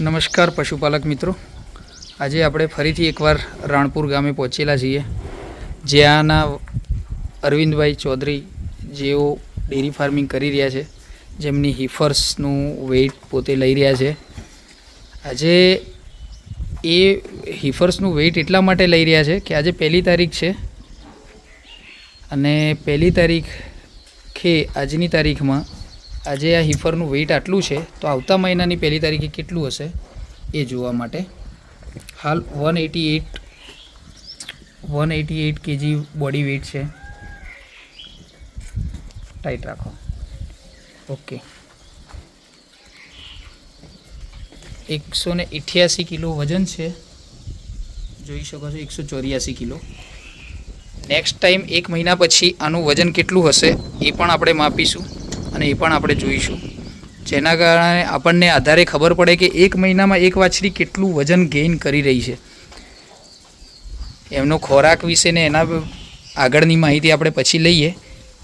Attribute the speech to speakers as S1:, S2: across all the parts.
S1: નમસ્કાર પશુપાલક મિત્રો. આજે આપણે ફરીથી એકવાર રાણપુર ગામે પહોંચેલા છીએ. જ્યાંના અરવિંદભાઈ ચૌધરી જેઓ ડેરી ફાર્મિંગ કરી રહ્યા છે. જેમની હિફર્સનું વેઇટ પોતે લઈ રહ્યા છે. આજે એ હિફર્સનું વેઇટ એટલા માટે લઈ રહ્યા છે કે આજે પહેલી તારીખ છે. અને પહેલી તારીખે આજની તારીખમાં આજે આ હિફરનું વેઇટ આટલું છે, તો આવતા મહિનાની પહેલી તારીખે કેટલું હશે એ જોવા માટે? હાલ one eighty eight one eighty eight KG body weight છે. ટાઈટ રાખો. ઓકે એકસો ને અઠ્યાસી કિલો વજન છે. જોઈ શકો છો, એકસો ચોર્યાસી કિલો. નેક્સ્ટ ટાઈમ એક મહિના પછી આનું વજન કેટલું હશે એ પણ આપણે માપીશું. અને એ પણ આપણે જોઈશું. જેના કારણે આપણને આધારે ખબર પડે કે એક મહિનામાં એક વાછરી કેટલું વજન ગેઇન કરી રહી છે. એમનો ખોરાક વિશે ને એના આગળની માહિતી આપણે પછી લઈએ.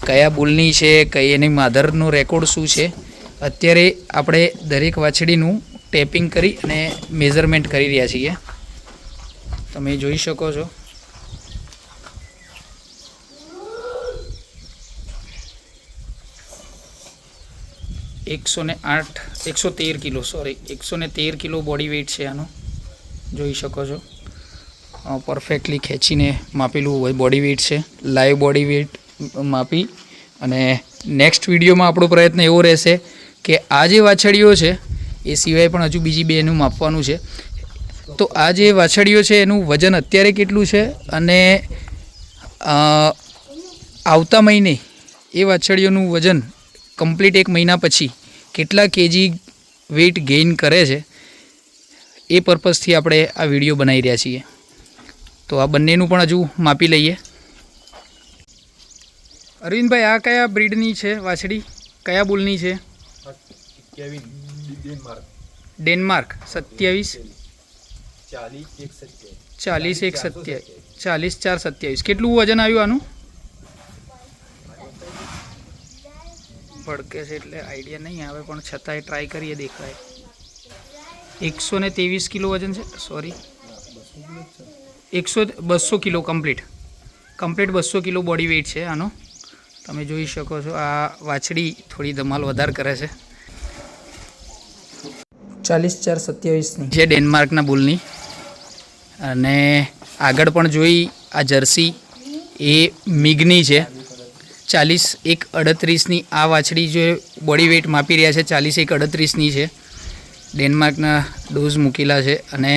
S1: કયા બુલની છે, કઈ એની માધરનો રેકોર્ડ શું છે. અત્યારે આપણે દરેક વાછડીનું ટેપિંગ કરી અને મેઝરમેન્ટ કરી રહ્યા છીએ. તમે જોઈ શકો છો. એકસો ને આઠ, એકસો તેર કિલો સોરી એકસો ને તેર કિલો બોડી વેઇટ છે આનો. જોઈ શકો છો. પરફેક્ટલી ખેંચીને માપેલું બોડી વેઇટ છે. લાઈવ બોડી વેઇટ માપી અને નેક્સ્ટ વિડીયોમાં આપણો પ્રયત્ન એવો રહેશે કે આ જે વાછડીઓ છે, એ સિવાય પણ હજુ બીજી બે એનું માપવાનું છે. તો આ જે વાછડીઓ છે, એનું વજન અત્યારે કેટલું છે અને આવતા મહિને એ વાછડીઓનું વજન કમ્પ્લીટ એક મહિના પછી કેટલા કેજી વેઇટ ગેઇન કરે છે, એ પર્પઝથી આપણે આ વીડિયો બનાવી રહ્યા છીએ. તો આ બંનેનું પણ હજુ માપી લઈએ. અરવિંદભાઈ, આ કયા બ્રીડની છે વાછડી? કયા બુલની છે?
S2: ડેનમાર્ક.
S1: સત્યાવીસ.
S2: ચાલીસ, એક સત્યાવીસ.
S1: ચાલીસ, ચાર સત્યાવીસ. કેટલું વજન આવ્યું આનું? ભડકે છે એટલે આઈડિયા નહીં આવે, પણ છતાંય ટ્રાય કરીએ, દેખાય. એકસો ને ત્રેવીસ કિલો વજન છે? સોરી એકસો બસો કિલો કમ્પ્લીટ કમ્પ્લીટ બસો કિલો બોડી વેઇટ છે આનો. તમે જોઈ શકો છો, આ વાછડી થોડી ધમાલ વધારે કરે છે. ચાલીસ ચાર સત્યાવીસની. છે ડેનમાર્કના બુલની. અને આગળ પણ જોઈ, આ જર્સી એ મિગની છે. ચાલીસ એક અડત્રીસની આ વાછડી જે બોડી વેઇટ માપી રહ્યા છે, ચાલીસ એક અડત્રીસની છે. ડેનમાર્કના ડોઝ મૂકેલા છે અને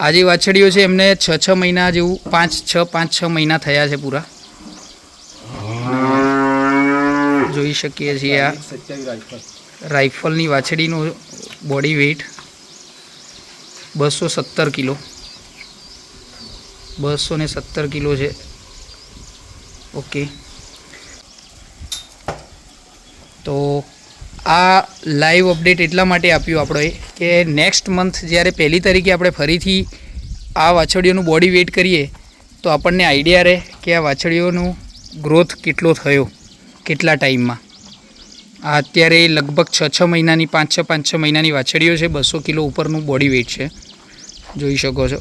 S1: આ જે વાછડીઓ છે, એમને છ છ મહિના જેવું, પાંચ, છ પાંચ, છ મહિના થયા છે પૂરા. જોઈ શકીએ છીએ આ રાઇફલની વાછડીનું બોડી વેઇટ બસો સત્તર કિલો. બસો ને સત્તર કિલો છે. ઓકે. તો આ લાઈવ અપડેટ એટલા માટે આપ્યું આપણે કે નેક્સ્ટ મંથ જ્યારે પહેલી તારીખે આપણે ફરીથી આ વાછડીઓનું બોડી વેઇટ કરીએ, તો આપણને આઈડિયા રહે કે આ વાછડીઓનું ગ્રોથ કેટલો થયો, કેટલા ટાઈમમાં આ અત્યારે લગભગ છ છ મહિનાની, પાંચ છ પાંચ છ મહિનાની વાછડીઓ છે, બસો કિલો ઉપરનું બોડી વેઇટ છે. જોઈ શકો છો.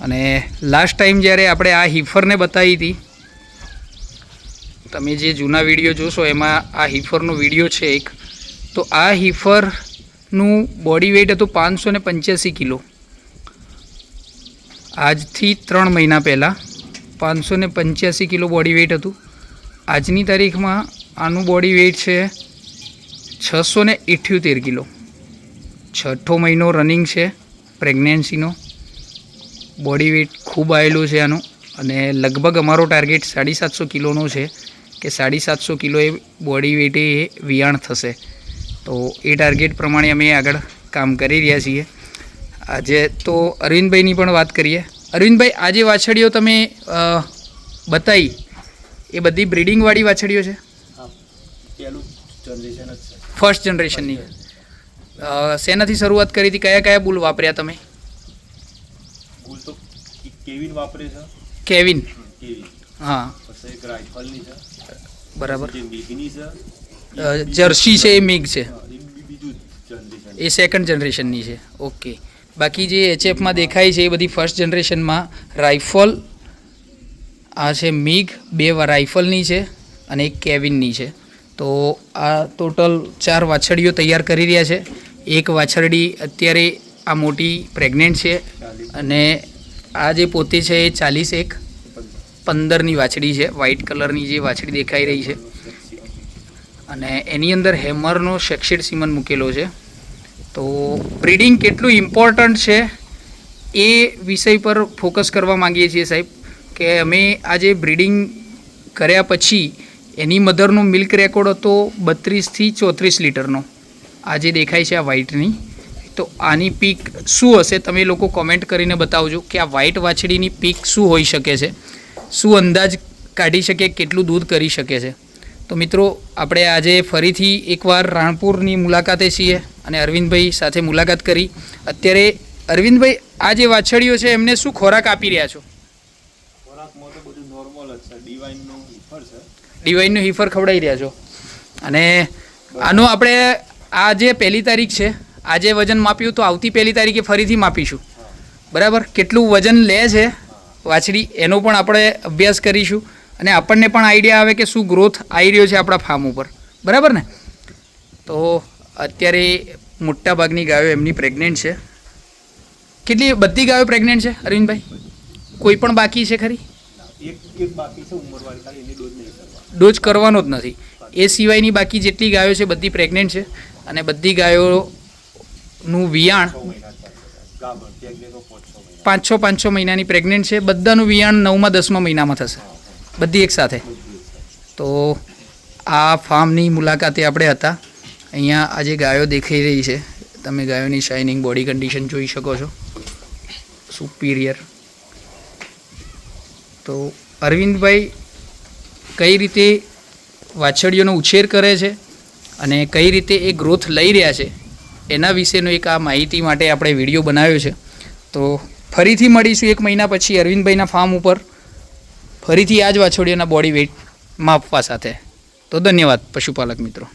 S1: અને લાસ્ટ ટાઈમ જ્યારે આપણે આ હિફરને બતાવી હતી તમે જે જૂના વીડિયો જોશો, એમાં આ હિફરનો વીડિયો છે એક. તો આ હિફરનું બોડી વેઇટ હતું પાંચસો ને પંચ્યાસી કિલો. આજથી ત્રણ મહિના પહેલાં પાંચસો ને પંચ્યાસી કિલો બોડી વેઇટ હતું. આજની તારીખમાં આનું બોડી વેઇટ છે છસો ને ઇઠ્યોતેર કિલો. છઠ્ઠો મહિનો રનિંગ છે પ્રેગ્નેન્સીનો બોડી વેઇટ ખૂબ આવેલું છે આનું અને લગભગ અમારો ટાર્ગેટ સાડી સાતસો કિલોનો છે. કે સાડી સાતસો કિલો એ બોડી વેઇટે એ વિયાણ થશે. તો એ ટાર્ગેટ પ્રમાણે અમે આગળ કામ કરી રહ્યા છીએ. આજે તો અરવિંદભાઈની પણ વાત કરીએ. અરવિંદભાઈ આજે વાછડીઓ તમે બતાવી એ બધી બ્રીડિંગવાળી વાછડીઓ છે? ફર્સ્ટ જનરેશનની શેનાથી શરૂઆત કરી હતી? કયા કયા બુલ વાપર્યા તમે?
S2: તો કેવિન વાપરે છે.
S1: કેવિન. હા.
S2: પછી એક રાઇફલની છે.
S1: બરાબર. જર્સી છે એ મિગ છે.
S2: એ
S1: સેકન્ડ જનરેશનની છે. ઓકે બાકી જે એચએફમાં દેખાય છે એ બધી ફર્સ્ટ જનરેશનમાં રાઇફલ આ છે મિગ બે રાઇફલની છે અને એક કેવિનની છે. તો આ ટોટલ ચાર વાછરડીઓ તૈયાર કરી રહ્યા છે. એક વાછરડી અત્યારે આ મોટી પ્રેગ્નેન્ટ છે અને આ જે પોતે છે એ ચાલીસ એક પંદરની વાછડી છે વ્હાઇટ કલરની જે વાછડી દેખાઈ રહી છે. અને એની અંદર હેમરનો શેક્શેડ સીમન મૂકેલો છે. તો બ્રીડિંગ કેટલું ઇમ્પોર્ટન્ટ છે એ વિષય પર ફોકસ કરવા માંગીએ છીએ સાહેબ. કે અમે આજે બ્રીડિંગ કર્યા પછી એની મધરનો મિલ્ક રેકોર્ડ હતો બત્રીસથી ચોત્રીસ લીટરનો. આજે દેખાય છે આ વ્હાઇટની તો આની પીક શું હશે તમે લોકો કોમેન્ટ કરીને બતાવજો કે આ વ્હાઇટ વાછડીની પીક શું હોઈ શકે છે. શું અંદાજ કાઢી શકે કેટલું દૂધ કરી શકે છે? તો મિત્રો આપણે આજે ફરીથી એકવાર રાણપુરની મુલાકાતે છીએ અને અરવિંદભાઈ સાથે મુલાકાત કરી. અત્યારે અરવિંદભાઈ આ જે વાછડીઓ છે એમને શું ખોરાક આપી રહ્યા છો?
S2: ખોરાકમાં તો બધું નોર્મલ જ છે. ડિવાઇનનું ઈફર છે.
S1: ડિવાઇનનું હિફર ખવડાવી રહ્યા છો. અને આનો આપણે આ જે પહેલી તારીખ છે આજે વજન માપ્યું તો આવતી પહેલી તારીખે ફરીથી માપીશું. બરાબર? કેટલું વજન લે છે વાછડી એનો પણ આપણે અભ્યાસ કરીશું. અને આપણને પણ આઈડિયા આવે કે શું ગ્રોથ આવી રહ્યો છે આપણા ફાર્મ ઉપર. બરાબર ને? તો અત્યારે મોટા ભાગની ગાયો એમની પ્રેગ્નેન્ટ છે. કેટલી બધી ગાયો પ્રેગ્નેન્ટ છે અરવિંદભાઈ? કોઈ પણ બાકી છે ખરી?
S2: ડોઝ
S1: કરવાનો. જ નથી. એ સિવાયની બાકી જેટલી ગાયો છે બધી પ્રેગ્નેન્ટ છે. અને બધી ગાયોનું વિયાણ પાંચ છ પાંચ છ મહિનાની પ્રેગ્નન્ટ છે. બધાનું વિયાણ નવમાં, દસમા મહિનામાં થશે. બધી એક સાથે. તો આ ફાર્મની મુલાકાતે આપણે હતા. અહીંયા આજે ગાયો દેખાઈ રહી છે, તમે ગાયોની શાઇનિંગ બોડી કન્ડિશન જોઈ શકો છો. સુપિરિયર તો અરવિંદભાઈ કઈ રીતે વાછડીઓનો ઉછેર કરે છે અને કઈ રીતે એ ગ્રોથ લઈ રહ્યા છે, એના વિશેનો એક આ માહિતી માટે આપણે વીડિયો બનાવ્યો છે. તો ફરીથી મળીશું એક મહિના પછી અરવિંદભાઈના ફાર્મ ઉપર. ફરીથી આ જ વાછોડીઓના બોડી વેઇટ માપવા સાથે. તો ધન્યવાદ, પશુપાલક મિત્રો.